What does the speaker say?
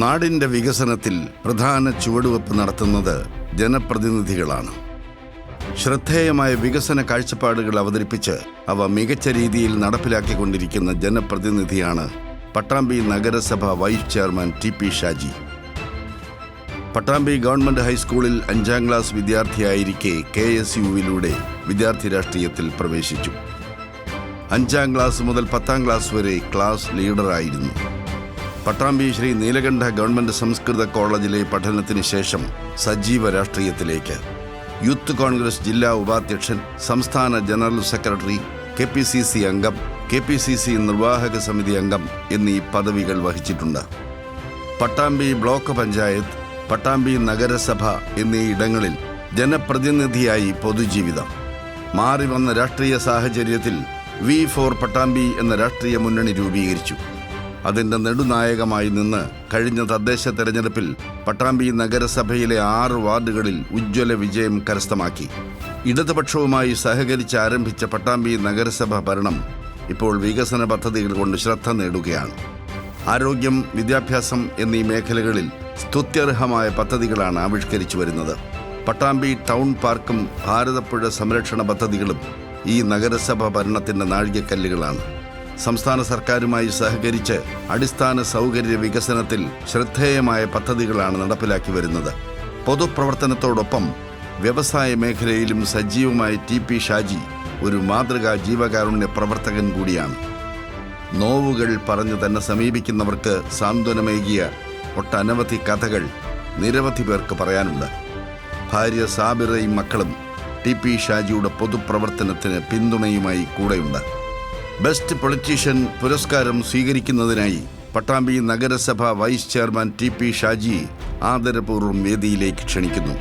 നാടിന്റെ വികസനത്തിൽ പ്രധാന ചുവടുവെപ്പ് നടത്തുന്നത് ജനപ്രതിനിധികളാണ്. ശ്രദ്ധേയമായ വികസന കാഴ്ചപ്പാടുകൾ അവതരിപ്പിച്ച് അവ മികച്ച രീതിയിൽ നടപ്പിലാക്കിക്കൊണ്ടിരിക്കുന്ന ജനപ്രതിനിധിയാണ് പട്ടാമ്പി നഗരസഭ vice chairman T P Shaji. Pattambi government ഹൈസ്കൂളിൽ അഞ്ചാം ക്ലാസ് വിദ്യാർത്ഥിയായിരിക്കെ കെ എസ് യുവിലൂടെ വിദ്യാർത്ഥി രാഷ്ട്രീയത്തിൽ പ്രവേശിച്ചു. അഞ്ചാം ക്ലാസ് മുതൽ പത്താം ക്ലാസ് വരെ ക്ലാസ് ലീഡറായിരുന്നു. പട്ടാമ്പി ശ്രീ നീലകണ്ഠ ഗവൺമെന്റ് സംസ്കൃത കോളേജിലെ പഠനത്തിന് ശേഷം സജീവ രാഷ്ട്രീയത്തിലേക്ക്. യൂത്ത് കോൺഗ്രസ് ജില്ലാ ഉപാധ്യക്ഷൻ സംസ്ഥാന general secretary K P C C അംഗം കെ പി സി സി നിർവാഹക സമിതി അംഗം എന്നീ പദവികൾ വഹിച്ചിട്ടുണ്ട്. പട്ടാമ്പി ബ്ലോക്ക് പഞ്ചായത്ത് പട്ടാമ്പി നഗരസഭ എന്നീ ഇടങ്ങളിൽ ജനപ്രതിനിധിയായി പൊതുജീവിതം. മാറി വന്ന രാഷ്ട്രീയ സാഹചര്യത്തിൽ വി ഫോർ പട്ടാമ്പി എന്ന രാഷ്ട്രീയ മുന്നണി രൂപീകരിച്ചു. അതിന്റെ നെടുനായകമായി നിന്ന് കഴിഞ്ഞ തദ്ദേശ തെരഞ്ഞെടുപ്പിൽ പട്ടാമ്പി നഗരസഭയിലെ ആറ് വാർഡുകളിൽ ഉജ്ജ്വല വിജയം കരസ്ഥമാക്കി. ഇടതുപക്ഷവുമായി സഹകരിച്ച് ആരംഭിച്ച പട്ടാമ്പി നഗരസഭ ഭരണം ഇപ്പോൾ വികസന പദ്ധതികൾ കൊണ്ട് ശ്രദ്ധ നേടുകയാണ്. ആരോഗ്യം വിദ്യാഭ്യാസം എന്നീ മേഖലകളിൽ സ്തുത്യർഹമായ പദ്ധതികളാണ് ആവിഷ്കരിച്ചു വരുന്നത്. പട്ടാമ്പി ടൗൺ പാർക്കും ഭാരതപ്പുഴ സംരക്ഷണ പദ്ധതികളും ഈ നഗരസഭ ഭരണത്തിന്റെ നാഴികക്കല്ലുകളാണ്. സംസ്ഥാന സർക്കാരുമായി സഹകരിച്ച് അടിസ്ഥാന സൗകര്യ വികസനത്തിൽ ശ്രദ്ധേയമായ പദ്ധതികളാണ് നടപ്പിലാക്കി വരുന്നത്. പൊതുപ്രവർത്തനത്തോടൊപ്പം വ്യവസായ മേഖലയിലും സജീവമായ ടി പി ഷാജി ഒരു മാതൃകാ ജീവകാരുണ്യ പ്രവർത്തകൻ കൂടിയാണ്. നോവുകൾ പറഞ്ഞു തന്നെ സമീപിക്കുന്നവർക്ക് സാന്ത്വനമേകിയ ഒട്ടനവധി കഥകൾ നിരവധി പേർക്ക് പറയാനുണ്ട്. ഭാര്യ സാബിറയും മക്കളും ടി പി ഷാജിയുടെ പൊതുപ്രവർത്തനത്തിന് പിന്തുണയുമായി കൂടെയുണ്ട്. ബെസ്റ്റ് പൊളിറ്റീഷ്യൻ പുരസ്കാരം സ്വീകരിക്കുന്നതിനായി പട്ടാമ്പി നഗരസഭ vice chairman T P Shaji ആദരപൂർവം വേദിയിലേക്ക് ക്ഷണിക്കുന്നു.